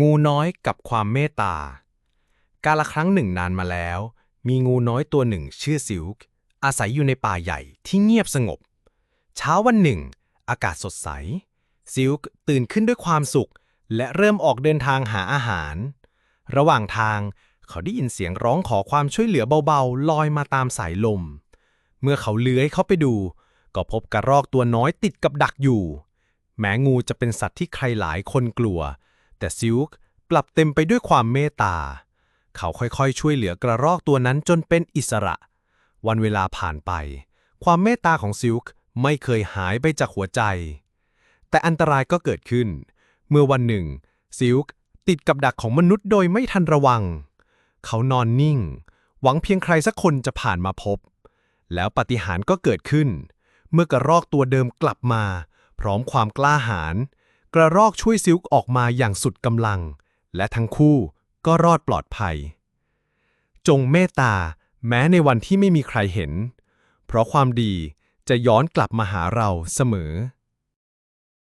งูน้อยกับความเมตตา กาลครั้งหนึ่งนานมาแล้ว มีงูน้อยตัวหนึ่งชื่อซิลค์อาศัยอยู่ในป่าใหญ่ที่เงียบสงบ เช้าวันหนึ่ง อากาศสดใส ซิลค์ตื่นขึ้นด้วยความสุข และเริ่มออกเดินทางหาอาหาร ระหว่างทางเขาได้ยินเสียงร้องขอความช่วยเหลือเบาๆ ลอยมาตามสายลม เมื่อเขาเลื้อยเข้าไปดู ก็พบกระรอกตัวน้อยติดกับดักอยู่ แม้งูจะเป็นสัตว์ที่ใครหลายคนกลัว แต่ซิลค์กลับเต็มไปด้วยความเมตตา เขาค่อยๆ ช่วยเหลือกระรอกตัวนั้นจนเป็นอิสระ วันเวลาผ่านไป ความเมตตาของซิลค์ไม่เคยหายไปจากหัวใจ แต่อันตรายก็เกิดขึ้น เมื่อวันหนึ่ง ซิลค์ติดกับดักของมนุษย์โดยไม่ทันระวัง เขานอนนิ่ง หวังเพียงใครสักคนจะผ่านมาพบ แล้วปาฏิหาริย์ก็เกิดขึ้น เมื่อกระรอกตัวเดิมกลับมา พร้อมความกล้าหาญ กระรอกช่วยซิลค์ออกมาอย่างสุดกำลัง และทั้งคู่ก็รอดปลอดภัย จงเมตตาแม้ในวันที่ไม่มีใครเห็น เพราะความดีจะย้อนกลับมาหาเราเสมอ